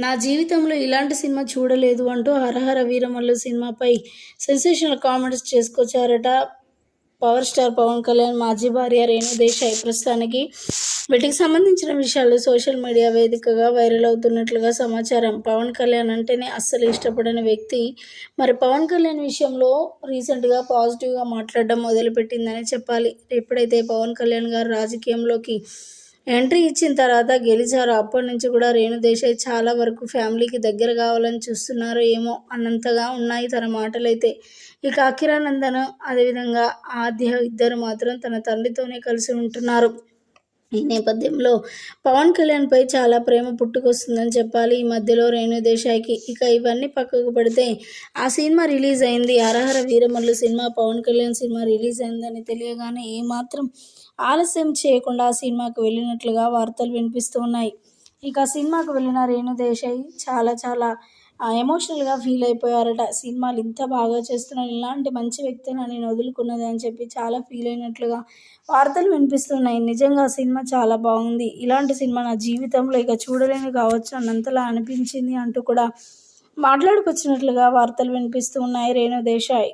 నా జీవితంలో ఇలాంటి సినిమా చూడలేదు అంటూ హరహర వీరమల్లు సినిమాపై సెన్సేషనల్ కామెంట్స్ చేసుకొచ్చారట. పవర్ స్టార్ పవన్ కళ్యాణ్ మాజీ భార్య రేణు దేశాయ్ ప్రస్తుతానికి వీటికి సంబంధించిన విషయాలు సోషల్ మీడియా వేదికగా వైరల్ అవుతున్నట్లుగా సమాచారం. పవన్ కళ్యాణ్ అంటేనే అస్సలు ఇష్టపడని వ్యక్తి. మరి పవన్ కళ్యాణ్ విషయంలో రీసెంట్గా పాజిటివ్గా మాట్లాడడం మొదలుపెట్టిందని చెప్పాలి. ఎప్పుడైతే పవన్ కళ్యాణ్ గారు రాజకీయంలోకి ఎంట్రీ ఇచ్చిన తర్వాత గెలిచారు. అప్పటి నుంచి కూడా రేణు దేశాయ్ చాలా వరకు ఫ్యామిలీకి దగ్గర కావాలని చూస్తున్నారు ఏమో అన్నంతగా ఉన్నాయి తన మాటలైతే. ఇక అఖిరానందను అదేవిధంగా ఆద్య ఇద్దరు మాత్రం తన తండ్రితోనే కలిసి ఉంటున్నారు. ఈ నేపథ్యంలో పవన్ కళ్యాణ్పై చాలా ప్రేమ పుట్టుకొస్తుందని చెప్పాలి. ఈ మధ్యలో రేణుదేశాయ్కి ఇక ఇవన్నీ పక్కకు పెడితే ఆ సినిమా రిలీజ్ అయింది. అరహర Veeramallu cinema Pawan Kalyan cinema release అయిందని తెలియగానే ఏమాత్రం ఆలస్యం చేయకుండా ఆ సినిమాకు వెళ్ళినట్లుగా వార్తలు వినిపిస్తూ ఉన్నాయి. ఇక సినిమాకు వెళ్ళిన రేణుదేశాయ్ చాలా చాలా ఎమోషనల్గా ఫీల్ అయిపోయారట. సినిమాలు ఇంత బాగా చేస్తున్నాను ఇలాంటి మంచి వ్యక్తిని నేను వదులుకున్నది అని చెప్పి చాలా ఫీల్ అయినట్లుగా వార్తలు వినిపిస్తున్నాయి. నిజంగా సినిమా చాలా బాగుంది. ఇలాంటి సినిమా నా జీవితంలో ఇక చూడలేని కావచ్చు అన్నంతలా అనిపించింది అంటూ కూడా మాట్లాడుకొచ్చినట్లుగా వార్తలు వినిపిస్తూ ఉన్నాయి రేణు దేశాయ్